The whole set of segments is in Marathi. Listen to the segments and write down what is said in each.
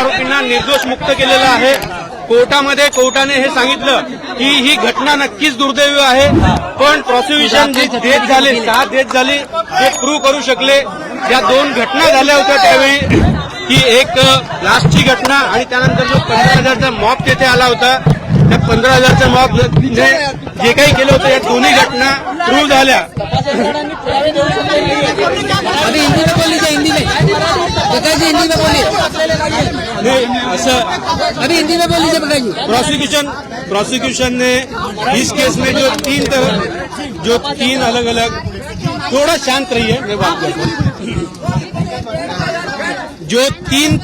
आरोपींना निर्दोष मुक्त केलेलं आहे. कोर्टामध्ये कोर्टाने हे सांगितलं की ही घटना नक्कीच दुर्दैवी आहे. पण प्रॉसिक्युशन जी डेथ झाली सहा डेथ झाली ते प्रूव्ह करू शकले. या दोन घटना झाल्या होत्या त्यावेळी की एक लास्टची घटना आणि त्यानंतर जो पंधरा हजारचा मॉब तेथे आला होता. त्या पंधरा हजारचा मॉब जे काही केलं होतं या दोन्ही घटना प्रूव्ह झाल्या. अभी हिंदी में बोलिए। असं अभी हिंदी में बोल लीजिए प्रकाश जी प्रोसिक्यूशन प्रोसिक्यूशन ने इस केस में जो तीन तरह जो तीन अलग अलग थोड़ा शांत रहिए मैं बात करता जो तीन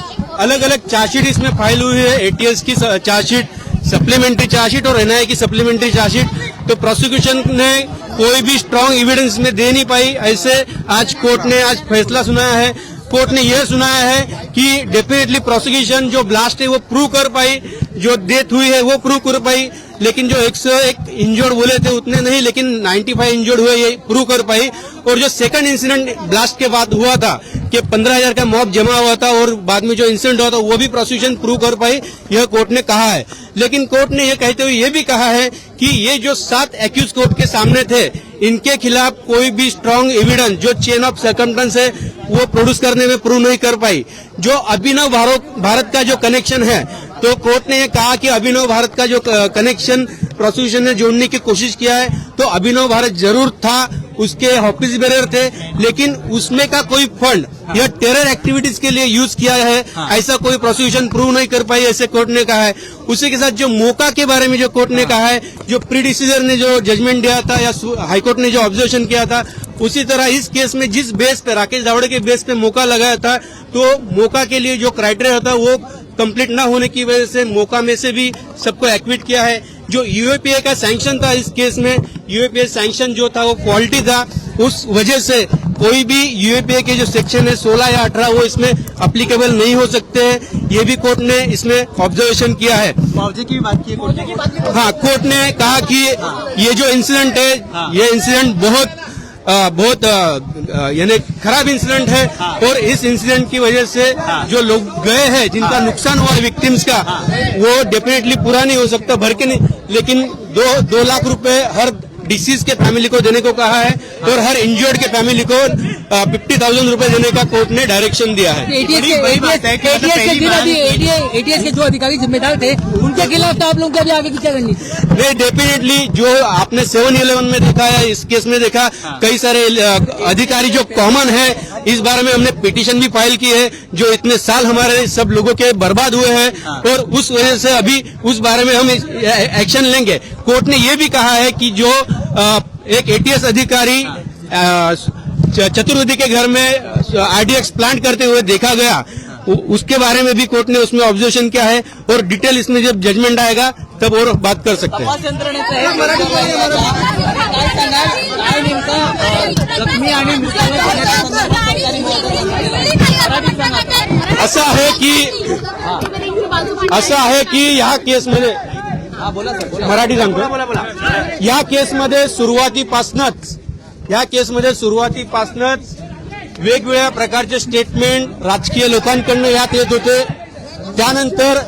अलग अलग चार्जशीट इसमें फ़ाइल हुई है एटीएस की चार्जशीट सप्लीमेंट्री चार्जशीट और एनआई की सप्लीमेंट्री चार्जशीट तो प्रोसिक्यूशन ने कोई भी स्ट्रांग एविडेंस में दे नहीं पाई ऐसे आज कोर्ट ने आज फैसला सुनाया है। कोर्ट ने यह सुनाया है कि डेफिनेटली प्रोसिक्यूशन जो ब्लास्ट है, वो प्रूव कर पाई, जो डेथ हुई है, वो प्रूव कर पाई, लेकिन जो एक सौ एक इंजर्ड बोले थे, उतने नहीं, लेकिन 95 इंजर्ड हुए, ये प्रूव कर पाई। और जो सेकंड इंसिडेंट ब्लास्ट के बाद हुआ था कि पंद्रह हज़ार का मॉब जमा हुआ था और बाद में जो इंसिडेंट हुआ था, वो भी प्रोसिक्यूशन प्रूव कर पाई, यह कोर्ट ने कहा है। लेकिन कोर्ट ने यह कहते हुए यह भी कहा है कि ये जो सात एक्यूज कोर्ट के सामने थे, इनके खिलाफ कोई भी स्ट्रांग एविडेंस जो चेन ऑफ़ सर्कमटेंस है, वो प्रोड्यूस करने में प्रूव नहीं कर पाई। जो अभिनव भारत का जो कनेक्शन है तो कोर्ट ने ये कहा कि अभिनव भारत का जो कनेक्शन प्रोसिक्यूशन ने जोड़ने की कोशिश किया है तो अभिनव भारत ज़रूर था, उसके ऑफ़िस बेरर थे, लेकिन उसमें का कोई फंड यह टेरर एक्टिविटीज़ के लिए यूज़ किया है ऐसा कोई प्रोसिक्यूशन प्रूव नहीं कर पाई ऐसे कोर्ट ने कहा है। उसी के साथ जो मौका के बारे में जो कोर्ट ने कहा है जो प्री डिसीजर ने जो जजमेंट दिया था या हाईकोर्ट ने जो ऑब्जर्वेशन किया था उसी तरह इस केस में जिस बेस पे राकेश दावड़े के बेस पे मौका लगाया था तो मौका के लिए जो क्राइटेरिया था वो कंप्लीट ना होने की वजह से मौका में से भी सबको एक्विट किया है। जो यूएपीए का सैंक्शन था इस केस में यूएपीए सैंक्शन जो था वो क्वालिटी था। उस वजह से कोई भी यूएपीए के जो सेक्शन है 16 या 18 वो इसमें अप्लीकेबल नहीं हो सकते हैं। ये भी कोर्ट ने इसमें ऑब्जर्वेशन किया है। मुआवजे की बात की है कोर्ट ने? हाँ। कोर्ट ने कहा कि ये जो इंसिडेंट है ये इंसिडेंट बहुत अ, बहुत यानी खराब इंसिडेंट है और इस इंसिडेंट की वजह से जो लोग गए हैं जिनका नुकसान हुआ विक्टिम्स का वो डेफिनेटली पूरा नहीं हो सकता भर के नहीं। लेकिन दो दो लाख रुपए हर डिसीज के फैमिली को देने को कहा है और हर इंजर्ड के फैमिली को फिफ्टी थाउज़ेंड रूपए देने का कोर्ट ने डायरेक्शन दिया है। एटीएस के है मतलब के जो अधिकारी जिम्मेदार थे उनके खिलाफ तो आप लोगों की अभी आगे की क्या रणनीति नहीं डेफिनेटली जो आपने सेवन इलेवन में देखा है इस केस में देखा कई सारे अधिकारी जो कॉमन है इस बारे में हमने पिटीशन भी फ़ाइल की है जो इतने साल हमारे सब लोगों के बर्बाद हुए हैं और उस वजह से अभी उस बारे में हम एक्शन लेंगे। कोर्ट ने ये भी कहा है कि जो एक एटीएस अधिकारी च- चतुर्वेदी के घर में आरडीएक्स प्लांट करते हुए देखा गया। उसके बारे में भी कोर्ट ने उसमें ऑब्जर्वेशन किया है और डिटेल इसमें जब जजमेंट आएगा तब और बात कर सकते हैं। हे असं आहे की असं आहे की या केसमध्ये मराठी सांगतो या केसमध्ये सुरुवातीपासूनच या केसमध्ये सुरुवातीपासूनच वेगवेगळ्या प्रकारचे स्टेटमेंट राजकीय लोकांकडनं यात येत होते. त्यानंतर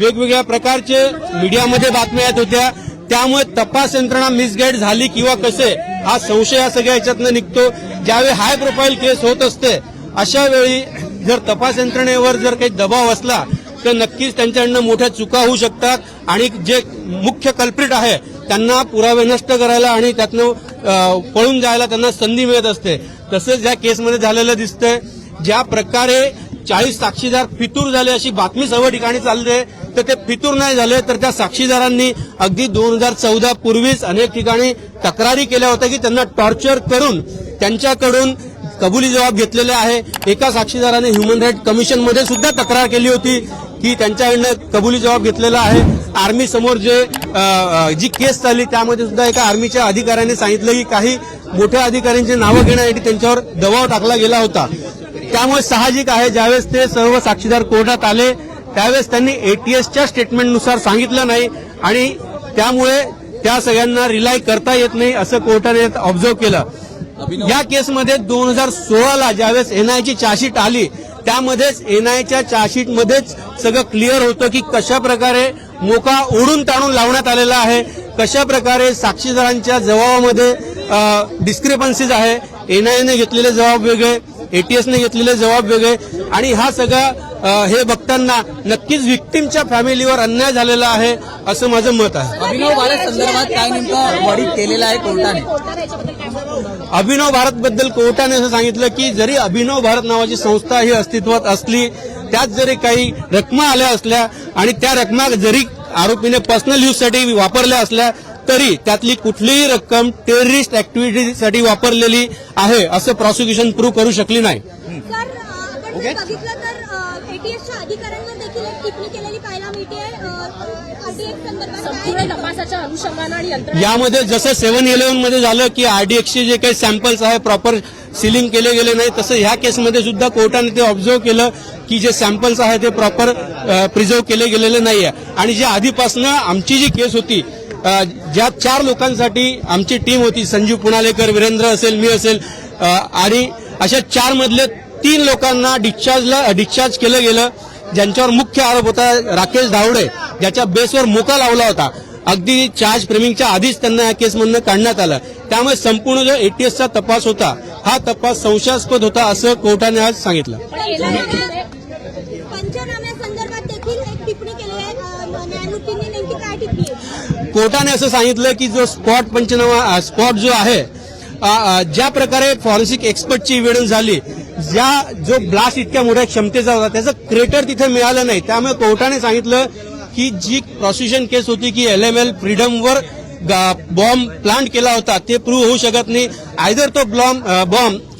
वेगवेगळ्या प्रकारचे मीडियामध्ये बातम्या येत होत्या. त्यामुळे तपास यंत्रणा मिसगाईड झाली किंवा कसे हा संशय या सगळ्या याच्यातनं निघतो. ज्यावेळी हाय प्रोफाईल केस होत असते अशा वेळी जर तपास यंत्रणेवर जर काही दबाव असला तर नक्कीच त्यांच्याकडनं मोठ्या चुका होऊ शकतात. आणि जे मुख्य कल्प्रिट आहे त्यांना पुरावे नष्ट करायला आणि त्यातनं पळून जायला त्यांना संधी मिळत असते. तसंच या केसमध्ये झालेलं दिसतंय. ज्या प्रकारे चाळीस साक्षीदार फितूर झाले अशी बातमी सर्व ठिकाणी चालते तर ते फितूर नाही झाले तर त्या साक्षीदारांनी अगदी दोन हजार चौदा पूर्वीच अनेक ठिकाणी तक्रारी केल्या होत्या की त्यांना टॉर्चर करून त्यांच्याकडून कबुली जबाब घेतलेले आहे. एका साक्षीदाराने ह्युमन राईट कमिशनमध्ये सुद्धा तक्रार केली होती की त्यांच्याकडनं कबुली जबाब घेतलेला आहे. आर्मी समोर जे जी केस चालली त्यामध्ये सुद्धा एका आर्मीच्या अधिकाऱ्याने सांगितलं की काही मोठ्या अधिकाऱ्यांची नावं घेण्यासाठी त्यांच्यावर दबाव टाकला गेला होता. त्यामुळे साहजिक आहे ज्यावेळेस ते सर्व साक्षीदार कोर्टात आले त्यावेळेस त्यांनी एटीएसच्या स्टेटमेंटनुसार सांगितलं नाही आणि त्यामुळे त्या सगळ्यांना रिलाय करता येत नाही असं कोर्टाने ऑब्झर्व केलं. या केसमध्ये दोन हजार सोळाला ज्यावेळेस एनआयची चार्जशीट आली त्यामध्येच एनआयच्या चार्जशीट मध्येच सगळं क्लिअर होतं की कशा प्रकारे मोका ओढून ताणून लावण्यात आलेला आहे. कशा प्रकारे साक्षीदारांच्या जबाबामध्ये डिस्क्रिपन्सीज आहे एनआयने घेतलेले जबाब वेगळे एटीएसने घेतलेले जबाब वेगळे आणि हा सगळा हे बघताना नक्कीच विक्टीमच्या फॅमिलीवर अन्याय झालेला आहे असं माझं मत आहे. अभिनव भारत संदर्भात काय नेमकं वडीत केलेलं आहे कोर्टाने? अभिनव भारत बद्दल कोर्टाने असं सांगितलं की जरी अभिनव भारत नावाची संस्था ही अस्तित्वात असली त्यात जरी काही रकमा आल्या असल्या आणि त्या रकमा जरी आरोपीने पर्सनल यूजसाठी वापरल्या असल्या तरी त्यातली कुठलीही रक्कम टेररिस्ट ऍक्टिव्हिटीसाठी वापरलेली आहे असं प्रॉसिक्युशन प्रूव्ह करू शकली नाही. अधिकाऱ्यांवर देखील एक टिप्पणी केलेली पाहायला मिळते. आरटीएस संदर्भात संपूर्ण काय तपासाच्या अनुषंगानं आणि यंत्रणा यामध्ये जसं सेव्हन इलेव्हनमध्ये झालं की आरडीएक्सचे जे काही सॅम्पल्स आहे प्रॉपर सिलिंग केले गेले नाही तसं ह्या केसमध्ये सुद्धा कोर्टाने ते ऑब्झर्व केलं की जे सॅम्पल्स आहे ते प्रॉपर प्रिझर्व केले गेलेले नाही आहे आणि जे आधीपासनं आमची जी केस होती ज्या चार लोकांसाठी आमची टीम होती संजीव पुणालेकर वीरेंद्र असेल मी असेल आणि अशा चार मधले तीन लोकांना डिस्चार्जला डिस्चार्ज केलं गेलं. ज्यांच्यावर मुख्य आरोप होता राकेश धावडे ज्याच्या बेसवर मोका लावला होता. अगदी चार्ज फ्रेमिंगच्या आधीच त्यांना या केसमधनं काढण्यात आलं. त्यामुळे संपूर्ण जो एटीएसचा तपास होता हा तपास संशयास्पद होता असं कोर्टाने आज सांगितलं. कोर्टाने असं सांगितलं की जो स्पॉट पंचनामा स्पॉट जो आहे ज्या प्रकारे फॉरेन्सिक एक्सपर्टची इव्हिडन्स झाली ज्या जो ब्लास्ट इतक्या मोठ्या क्षमतेचा होता त्याचं क्रेटर तिथे मिळालं नाही. त्यामुळे कोर्टाने सांगितलं की जी प्रॉसिक्युशन केस होती की एल एम एल फ्रीडमवर बॉम्ब प्लांट केला होता ते प्रूव्ह होऊ शकत नाही. आयदर तो बॉम्ब बॉम्ब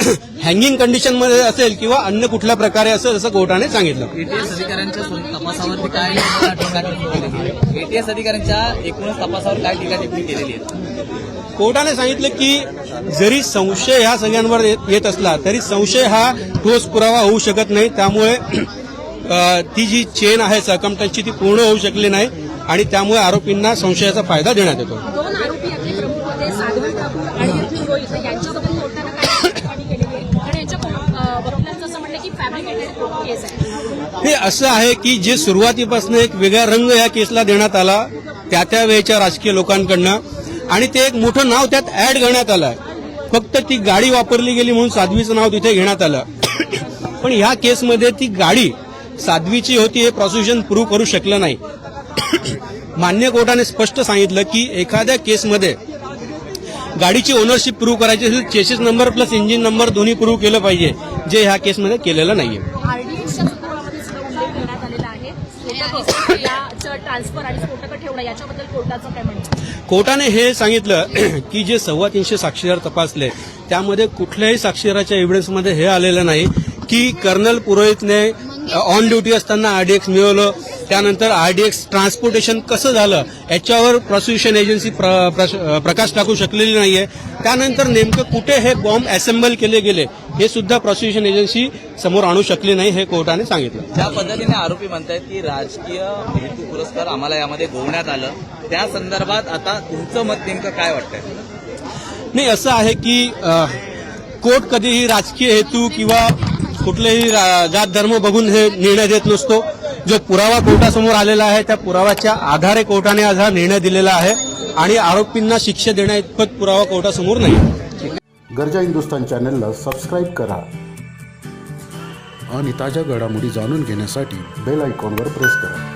हँगिंग कंडिशनमध्ये असेल किंवा अन्य कुठल्या प्रकारे असेल असं कोर्टाने सांगितलं. एटीएस अधिकाऱ्यांच्या तपासावरती काय एटीएस अधिकाऱ्यांच्या एकूणच तपासावर काय टीका टिप्पणी केलेली आहे कोर्टाने सांगितलं की जरी संशय ह्या सगळ्यांवर येत येत असला तरी संशय हा ठोस पुरावा होऊ शकत नाही. त्यामुळे ती जी चेन आहे सरकमटनची ती पूर्ण होऊ शकली नाही आणि त्यामुळे आरोपींना संशयाचा फायदा देण्यात येतो दोन आरोपी यातले प्रमुख होते साधू ठाकूर आणि अतुल रोहित यांच्याबद्दल कोर्टानं काय टिप्पणी केलेली आहे आणि यांच्या को- अं, वकिलांचं असं म्हणलं की फॅब्रिकेटेड केस आहे हे असं आहे की जे सुरुवातीपासून एक वेगळा रंग या केसला देण्यात आला त्या त्या वेळच्या राजकीय लोकांकडनं. आणि ते एक मोठं नाव त्यात ऍड करण्यात आलं फक्त ती गाडी वापरली गेली म्हणून साध्वीचं नाव तिथे घेण्यात आलं. पण ह्या केसमध्ये ती गाडी साध्वीची होती हे प्रॉसिक्युशन प्रूव्ह करू शकलं नाही. मान्य कोर्टाने स्पष्ट सांगितलं की एखाद्या केसमध्ये गाडीची ओनरशिप प्रूव्ह करायची असेल chassis number plus engine number दोन्ही प्रूव्ह केलं पाहिजे जे ह्या केसमध्ये केलेलं नाहीये आरडीएक्सच्या सुधारामध्ये सुद्धा उल्लेख करण्यात आलेला आहे स्फोटकं याचं ट्रान्सफर आणि स्फोटकं ठेवणं याच्याबद्दल कोर्टाचं काय म्हणणं? कोर्टाने हे सांगितलं की जे सव्वा तीनशे साक्षीदार तपासले त्यामध्ये कुठल्याही साक्षीदाराच्या एव्हिडन्समध्ये हे आलेलं नाही की कर्नल पुरोहितने ऑन ड्युटी असताना आरडीएक्स मिळवलं त्यानंतर आरडीएक्स ट्रान्सपोर्टेशन कसं झालं याच्यावर प्रॉसिक्युशन एजन्सी प्र- प्रश- प्रकाश टाकू शकलेली नाहीये. त्यानंतर नेमकं कुठे हे बॉम्ब असेंबल केले गेले हे सुद्धा प्रॉसिक्युशन एजन्सी समोर आणू शकली नाही हे कोर्टाने सांगितलं. ज्या पद्धतीने आरोपी म्हणतायत की राजकीय हेतू पुरस्कार आम्हाला यामध्ये गोवण्यात आलं त्या संदर्भात आता तुमचं मत नेमकं काय वाटतंय? नाही असं आहे की कोर्ट कधीही राजकीय हेतू किंवा कुठलेही जात धर्म बघून हे निर्णय देत नसतो. जो पुरावा कोर्टासमोर आलेला आहे त्या पुराव्याच्या आधारे कोर्टाने आज हा निर्णय दिलेला आहे आणि आरोपींना शिक्षा देण्या इतपत पुरावा कोर्टासमोर नाही. गरजा हिंदुस्तान चॅनलला सबस्क्राईब करा आणि ताज्या घडामोडी जाणून घेण्यासाठी बेल आयकॉनवर प्रेस करा.